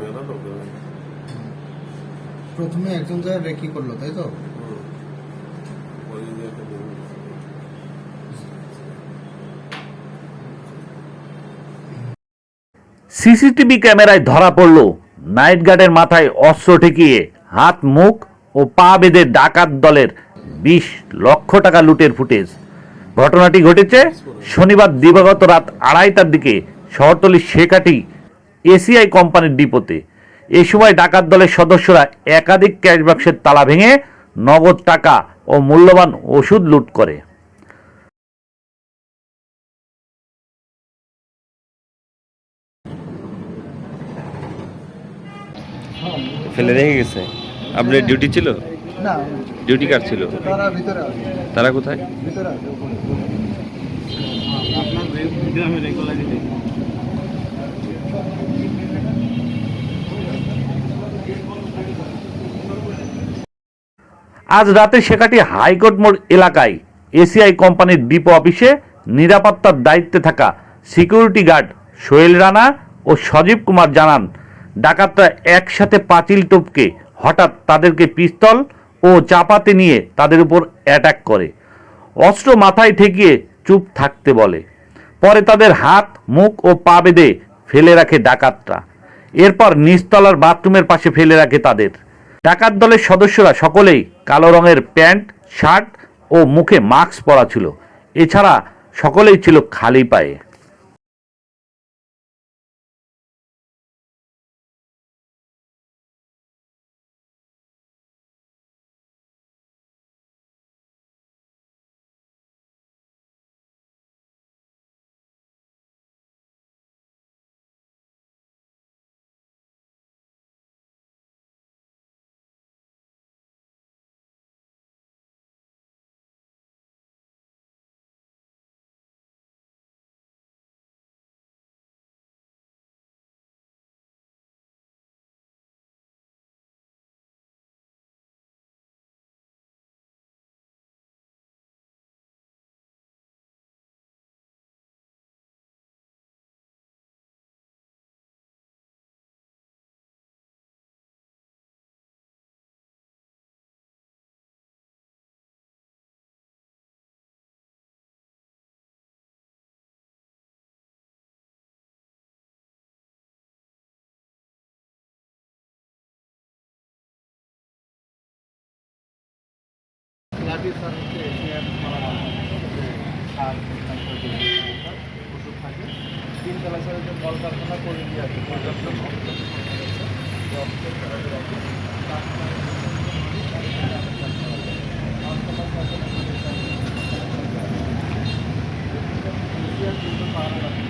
মেলা লোক প্রথমে একজন যায় রেকি করল তাই তো। সিসিটিভি ক্যামেরায় ধরা পড়ল নাইট গার্ডের মাথায় অস্ত্র ঠেকিয়ে হাত মুখ ও পা বেঁধে ডাকাত দলের বিশ লক্ষ টাকা লুটের ফুটেজ। ঘটনাটি ঘটেছে শনিবার দিবাগত রাত আড়াইটার দিকে শহরতলির শেখাটি এসিআই কোম্পানির ডিপোতে। এ সময় ডাকাত দলের সদস্যরা একাধিক ক্যাশ বাক্সের তালা ভেঙে নগদ টাকা ও মূল্যবান ওষুধ লুট করে। ফেলে রেখে গেছে? আপনার ডিউটি ছিল? না। ডিউটি কার ছিল? তারা ভিতরে আছে। তারা কোথায়? ভিতরে আছে উপরে। আজ রাতে শেখাটি হাইকোর্ট মোড় এলাকায় এসিআই কোম্পানির ডিপো অফিসে নিরাপত্তার দায়িত্বে থাকা সিকিউরিটি গার্ড সোহেল রানা ও সজীব কুমার জানান, ডাকাতরা একসাথে পাঁচিল টপকে হঠাৎ তাদেরকে পিস্তল ও চাপাতে নিয়ে তাদের উপর অ্যাটাক করে। অস্ত্র মাথায় ঠেকিয়ে চুপ থাকতে বলে। পরে তাদের হাত, মুখ ও পা বেঁধে ফেলে রাখে ডাকাতরা। এরপর নিচতলার বাথরুমের পাশে ফেলে রাখে তাদের। ডাকাত দলের সদস্যরা সকলেই কালো রঙের প্যান্ট, শার্ট ও মুখে মাস্ক পরা ছিল। এছাড়া সকলেই ছিল খালি পায়ে। লাঠি স্যার হচ্ছে সার ওষুধ থাকে তিন তলা স্যার যে কলকারখানা করে দিয়ে আছে পর্যাপ্ত কিন্তু